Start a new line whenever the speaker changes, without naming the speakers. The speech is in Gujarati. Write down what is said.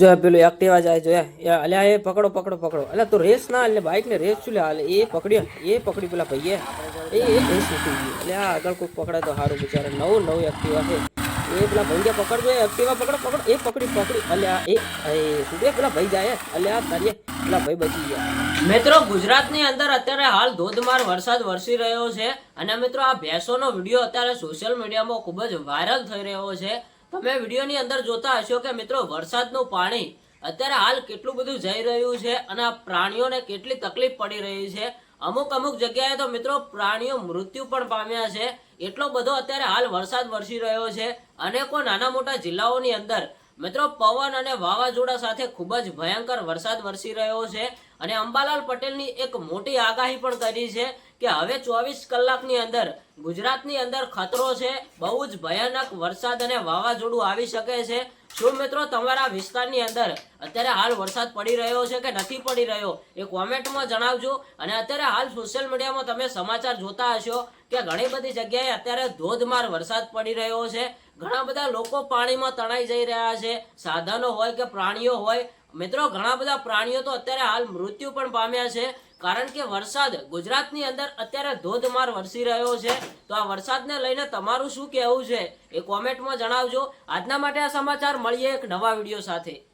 જો પેલું એક્ટિવા જાય જોયા અલ્યા, એ પકડો પકડો પકડો. અલ્યા, તો રેસ ના એટલે બાઇક ને રેસ શું લે? હાલે, એ પકડ્યો એ પકડી પેલા ભાઈએ. એ એ રેસ ઉઠી ગઈ અલ્યા આગળ કોઈ પકડે તો સારું બિચારે. નવું નવું એક્ટિવા છે. એ પેલા ભાઈ પકડજો એક્ટિવા પકડો પકડો. એ પકડી પકડી. અલ્યા, એ શું પેલા ભાઈ જાય અલ્યા તારીએ પેલા ભાઈ બચી ગયા. મિત્રો, ગુજરાતની અંદર અત્યારે હાલ ધોધમાર વરસાદ વરસી રહ્યો છે. અને મિત્રો, આ ભેંસોનો વીડિયો અત્યારે સોશિયલ મીડિયામાં ખૂબ જ વાયરલ થઈ રહ્યો છે. તમે વિડીયોની અંદર જોતા હશો કે મિત્રો વરસાદનું પાણી, અત્યારે હાલ કેટલું બધું જઈ રહ્યું છે અને આ પ્રાણીઓને કેટલી તકલીફ પડી રહી છે. અમુક અમુક જગ્યાએ તો મિત્રો પ્રાણીઓ મૃત્યુ પણ પામ્યા છે. એટલો બધો અત્યારે હાલ વરસાદ વરસી રહ્યો છે. અનેકો નાના મોટા જિલ્લાઓની અંદર મિત્રો, પવન અને વાવાઝોડા સાથે ખૂબ જ ભયંકર વરસાદ વરસી રહ્યો છે અને અંબાલાલ પટેલની એક મોટી આગાહી પણ કરી છે કે હવે ચોવીસ કલાકની અંદર ગુજરાતની અંદર ખતરો છે, બહુ જ ભયાનક વરસાદ અને વાવાઝોડું આવી શકે છે. શું મિત્રો તમારા વિસ્તારની અંદર અત્યારે હાલ વરસાદ પડી રહ્યો છે કે નથી પડી રહ્યો? એ કોમેન્ટમાં જણાવજો. અને અત્યારે હાલ સોશિયલ મીડિયામાં તમે સમાચાર જોતા હશો કે ઘણી બધી જગ્યાએ અત્યારે ધોધમાર વરસાદ પડી રહ્યો છે. ઘણા બધા લોકો પાણીમાં તણાઈ જઈ રહ્યા છે, સાધનો હોય કે પ્રાણીઓ હોય. મિત્રો, ઘણા બધા પ્રાણીઓ તો અત્યારે હાલ મૃત્યુ પણ પામ્યા છે, કારણ કે વરસાદ ગુજરાતની અંદર અત્યારે ધોધમાર વરસી રહ્યો છે. તો આ વરસાદને લઈને તમારું શું કહેવું છે? એ કોમેન્ટમાં જણાવજો. આજના માટે આ સમાચાર, મળીએ એક નવા વીડિયો સાથે.